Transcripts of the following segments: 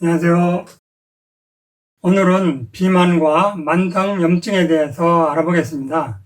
안녕하세요. 오늘은 비만과 만성염증에 대해서 알아보겠습니다.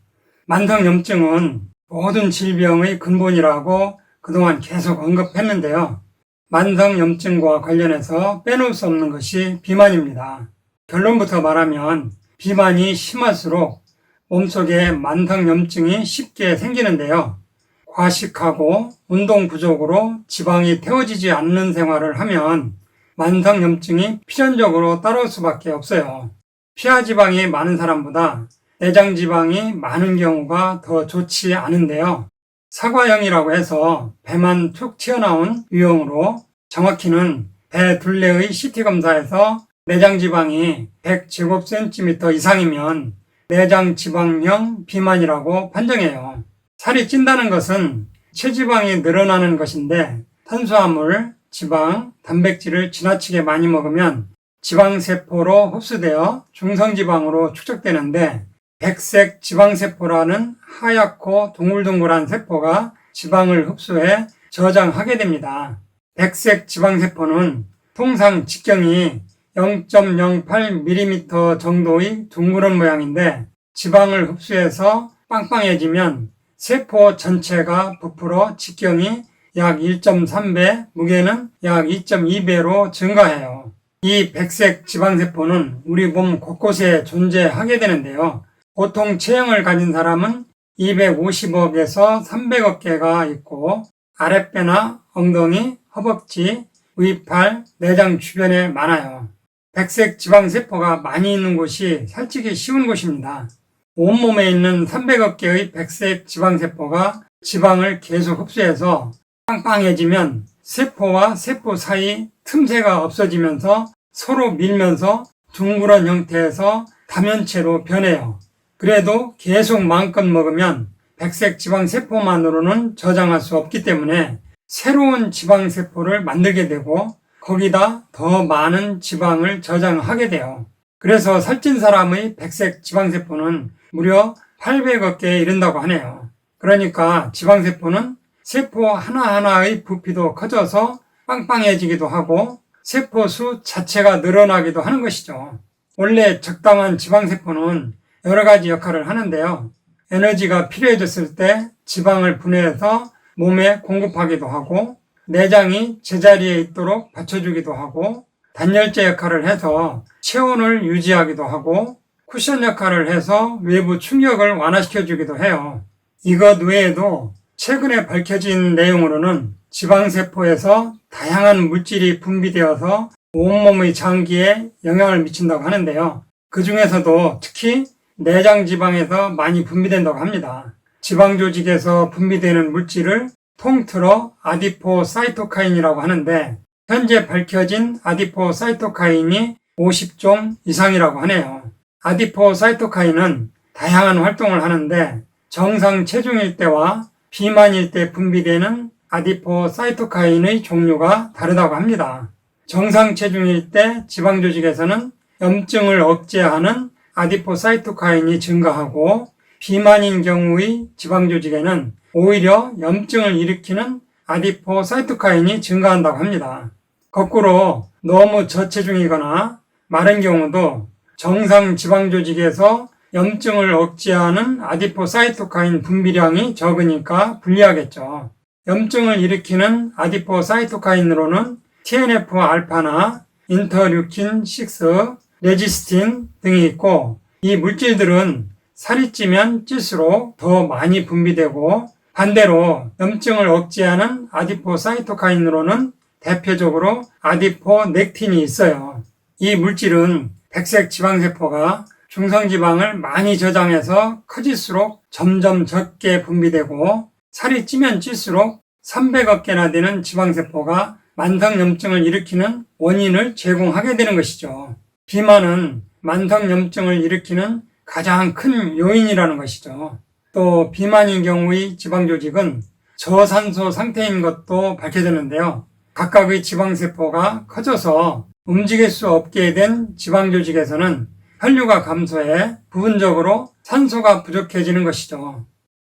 만성염증은 모든 질병의 근본이라고 그동안 계속 언급했는데요. 만성염증과 관련해서 빼놓을 수 없는 것이 비만입니다. 결론부터 말하면 비만이 심할수록 몸속에 만성염증이 쉽게 생기는데요. 과식하고 운동 부족으로 지방이 태워지지 않는 생활을 하면 만성염증이 필연적으로 따라올 수밖에 없어요. 피하 지방이 많은 사람보다 내장 지방이 많은 경우가 더 좋지 않은데요. 사과형이라고 해서 배만 툭 튀어나온 유형으로 정확히는 배 둘레의 CT 검사에서 내장 지방이 100제곱cm 이상이면 내장 지방형 비만이라고 판정해요. 살이 찐다는 것은 체지방이 늘어나는 것인데 탄수화물, 지방, 단백질을 지나치게 많이 먹으면 지방세포로 흡수되어 중성지방으로 축적되는데 백색 지방세포라는 하얗고 동글동글한 세포가 지방을 흡수해 저장하게 됩니다. 백색 지방세포는 통상 직경이 0.08mm 정도의 둥그런 모양인데 지방을 흡수해서 빵빵해지면 세포 전체가 부풀어 직경이 약 1.3배, 무게는 약 2.2배로 증가해요. 이 백색 지방세포는 우리 몸 곳곳에 존재하게 되는데요. 보통 체형을 가진 사람은 250억에서 300억 개가 있고 아랫배나 엉덩이, 허벅지, 위팔, 내장 주변에 많아요. 백색 지방세포가 많이 있는 곳이 살찌기 쉬운 곳입니다. 온몸에 있는 300억 개의 백색 지방세포가 지방을 계속 흡수해서 빵빵해지면 세포와 세포 사이 틈새가 없어지면서 서로 밀면서 둥그런 형태에서 다면체로 변해요. 그래도 계속 마음껏 먹으면 백색 지방세포만으로는 저장할 수 없기 때문에 새로운 지방세포를 만들게 되고 거기다 더 많은 지방을 저장하게 돼요. 그래서 살찐 사람의 백색 지방세포는 무려 800억 개에 이른다고 하네요. 그러니까 지방세포는 세포 하나하나의 부피도 커져서 빵빵해지기도 하고 세포 수 자체가 늘어나기도 하는 것이죠. 원래 적당한 지방세포는 여러 가지 역할을 하는데요. 에너지가 필요해졌을 때 지방을 분해해서 몸에 공급하기도 하고 내장이 제자리에 있도록 받쳐주기도 하고 단열재 역할을 해서 체온을 유지하기도 하고 쿠션 역할을 해서 외부 충격을 완화시켜주기도 해요. 이것 외에도 최근에 밝혀진 내용으로는 지방세포에서 다양한 물질이 분비되어서 온몸의 장기에 영향을 미친다고 하는데요. 그 중에서도 특히 내장 지방에서 많이 분비된다고 합니다. 지방 조직에서 분비되는 물질을 통틀어 아디포 사이토카인이라고 하는데 현재 밝혀진 아디포 사이토카인이 50종 이상이라고 하네요. 아디포 사이토카인은 다양한 활동을 하는데 정상 체중일 때와 비만일 때 분비되는 아디포 사이토카인의 종류가 다르다고 합니다. 정상 체중일 때 지방 조직에서는 염증을 억제하는 아디포 사이토카인이 증가하고 비만인 경우의 지방 조직에는 오히려 염증을 일으키는 아디포 사이토카인이 증가한다고 합니다. 거꾸로 너무 저체중이거나 마른 경우도 정상 지방 조직에서 염증을 억제하는 아디포사이토카인 분비량이 적으니까 불리하겠죠. 염증을 일으키는 아디포사이토카인으로는 TNF-알파나 인터류킨 6, 레지스틴 등이 있고 이 물질들은 살이 찌면 찔수록 더 많이 분비되고 반대로 염증을 억제하는 아디포사이토카인으로는 대표적으로 아디포넥틴이 있어요. 이 물질은 백색 지방세포가 중성지방을 많이 저장해서 커질수록 점점 적게 분비되고 살이 찌면 찔수록 300억 개나 되는 지방세포가 만성염증을 일으키는 원인을 제공하게 되는 것이죠. 비만은 만성염증을 일으키는 가장 큰 요인이라는 것이죠. 또 비만인 경우의 지방조직은 저산소 상태인 것도 밝혀졌는데요. 각각의 지방세포가 커져서 움직일 수 없게 된 지방조직에서는 혈류가 감소해 부분적으로 산소가 부족해지는 것이죠.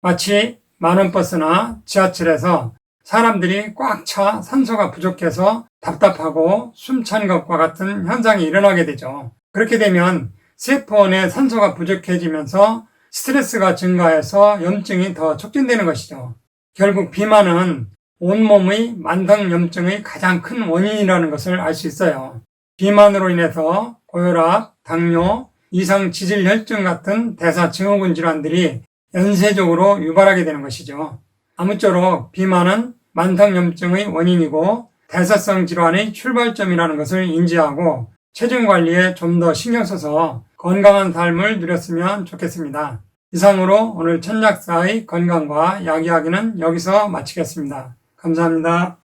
마치 만원버스나 지하철에서 사람들이 꽉 차 산소가 부족해서 답답하고 숨찬 것과 같은 현상이 일어나게 되죠. 그렇게 되면 세포 내 산소가 부족해지면서 스트레스가 증가해서 염증이 더 촉진되는 것이죠. 결국 비만은 온몸의 만성염증의 가장 큰 원인이라는 것을 알 수 있어요. 비만으로 인해서 고혈압, 당뇨, 이상 지질 혈증 같은 대사 증후군 질환들이 연쇄적으로 유발하게 되는 것이죠. 아무쪼록 비만은 만성염증의 원인이고 대사성 질환의 출발점이라는 것을 인지하고 체중 관리에 좀 더 신경 써서 건강한 삶을 누렸으면 좋겠습니다. 이상으로 오늘 천약사의 건강과 약 이야기는 여기서 마치겠습니다. 감사합니다.